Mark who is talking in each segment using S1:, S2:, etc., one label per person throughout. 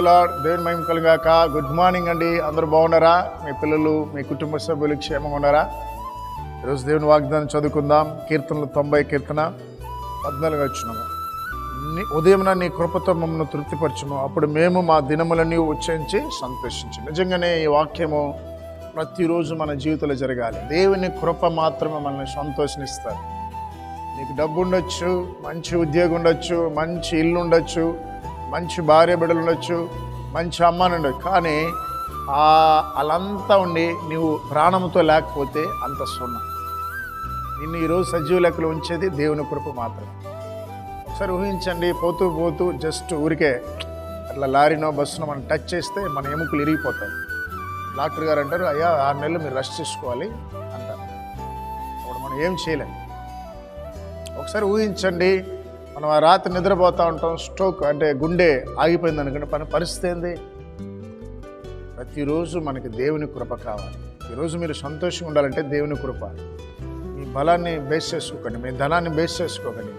S1: Lord దేవుని మహిమ కలిగాక. Good morning అండి. అందరూ బాగున్నారా? మీ పిల్లలు మీ కుటుంబ సభ్యులు క్షేమంగా ఉన్నారా? ఈరోజు దేవుని వాగ్దానం చదువుకుందాం. కీర్తనలు తొంభై కీర్తన పద్నాలుగు వచ్చినాము నీ ఉదయం నీ కృపతో మమ్మల్ని తృప్తిపరచము. అప్పుడు మేము మా దినములన్నీ ఉచ్చరించి సంతోషించు. నిజంగానే ఈ వాక్యము ప్రతిరోజు మన జీవితంలో జరగాలి. దేవుని కృప మాత్రమే మనల్ని సంతోషిస్తారు నీకు డబ్బు ఉండొచ్చు మంచి ఉద్యోగం ఉండొచ్చు మంచి ఇల్లు ఉండొచ్చు మంచి భార్య బిడ్డలు ఉండొచ్చు మంచి అమ్మాని ఉండొచ్చు. కానీ ఆ అలంతా ఉండి నీవు ప్రాణంతో లేకపోతే అంత సున్నా. నిన్ను ఈరోజు సజీవ లెక్కలు ఉంచేది దేవుని కృప మాత్రమే. ఒకసారి ఊహించండి పోతూ పోతూ జస్ట్ ఊరికే అట్లా లారీనో బస్సునో మనం టచ్ చేస్తే మన ఎముకలు ఇరిగిపోతాయి డాక్టర్ గారు అంటారు అయ్యా ఆరు నెలలు మీరు రెస్ట్ చేసుకోవాలి అంటారు. అప్పుడు మనం ఏం చేయలేం. ఒకసారి ఊహించండి మనం ఆ రాత్రి నిద్రపోతూ ఉంటాం స్ట్రోక్ అంటే గుండె ఆగిపోయింది అనుకుంటే పని పరిస్థితి ఏంది? ప్రతిరోజు మనకి దేవుని కృప కావాలి. ఈరోజు మీరు సంతోషంగా ఉండాలంటే దేవుని కృప. మీ బలాన్ని బేస్ చేసుకోకండి మీ ధనాన్ని బేస్ చేసుకోకండి.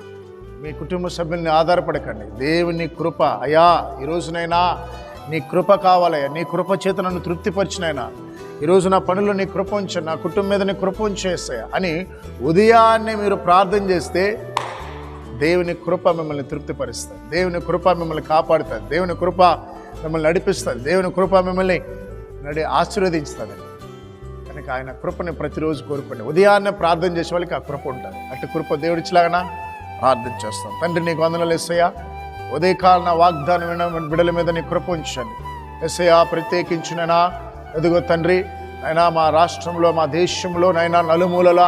S1: మీ కుటుంబ సభ్యుల్ని ఆధారపడకండి. దేవుని కృప అయా ఈరోజునైనా నీ కృప కావాలయ్యా నీ కృప చేత నన్ను తృప్తిపరిచినైనా. ఈరోజు నా పనులు నీ కృప ఉంచు నా కుటుంబం మీద నీ కృప ఉంచేస్తాయా అని ఉదయాన్నే మీరు ప్రార్థన చేస్తే దేవుని కృప మిమ్మల్ని తృప్తిపరుస్తుంది. దేవుని కృప మిమ్మల్ని కాపాడుతుంది. దేవుని కృప మిమ్మల్ని నడిపిస్తుంది. దేవుని కృప మిమ్మల్ని నడి ఆశీర్వదించుతుంది. కనుక ఆయన కృపని ప్రతిరోజు కోరుకోండి. ఉదయాన్నే ప్రార్థన చేసే వాళ్ళకి ఆ కృప ఉంటుంది. అటు కృప దేవుడిచ్చిలాగా ప్రార్థన చేస్తాం. తండ్రి నీకు వందనలు ఎస్సయ్యా ఉదయకాలన వాగ్దానం విన బిడల మీద నీ కృప ఉంచండి. ఎస్సయ్యా ప్రత్యేకించినైనా ఎదుగో తండ్రి అయినా మా రాష్ట్రంలో మా దేశంలో నైనా నలుమూలల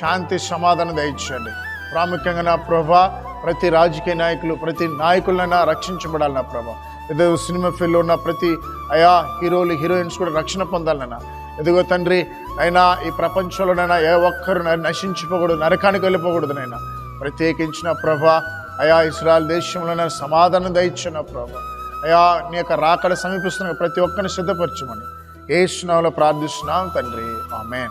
S1: శాంతి సమాధానం దయచండి ప్రాముఖ్యంగా నా ప్రభా ప్రతి రాజకీయ నాయకులు ప్రతి నాయకులైనా రక్షించబడాలి నా ప్రభా. ఏదో సినిమా ఫీల్డ్లో ఉన్న ప్రతి అయా హీరోలు హీరోయిన్స్ కూడా రక్షణ పొందాలన్నా. ఎదుగో తండ్రి అయినా ఈ ప్రపంచంలోనైనా ఏ ఒక్కరు నశించిపోకూడదు నరకానికి వెళ్ళిపోకూడదు నైనా ప్రత్యేకించిన ప్రభా అయా ఇస్రాయల్ దేశంలోనే సమాధానం దయచిన ప్రభా. అయా నీ యొక్క రాకడ సమీపిస్తున్న ప్రతి ఒక్కరిని సిద్ధపరచమని. ఏ స్నాలో ప్రార్థిస్తున్నాం తండ్రి. ఆమెన్.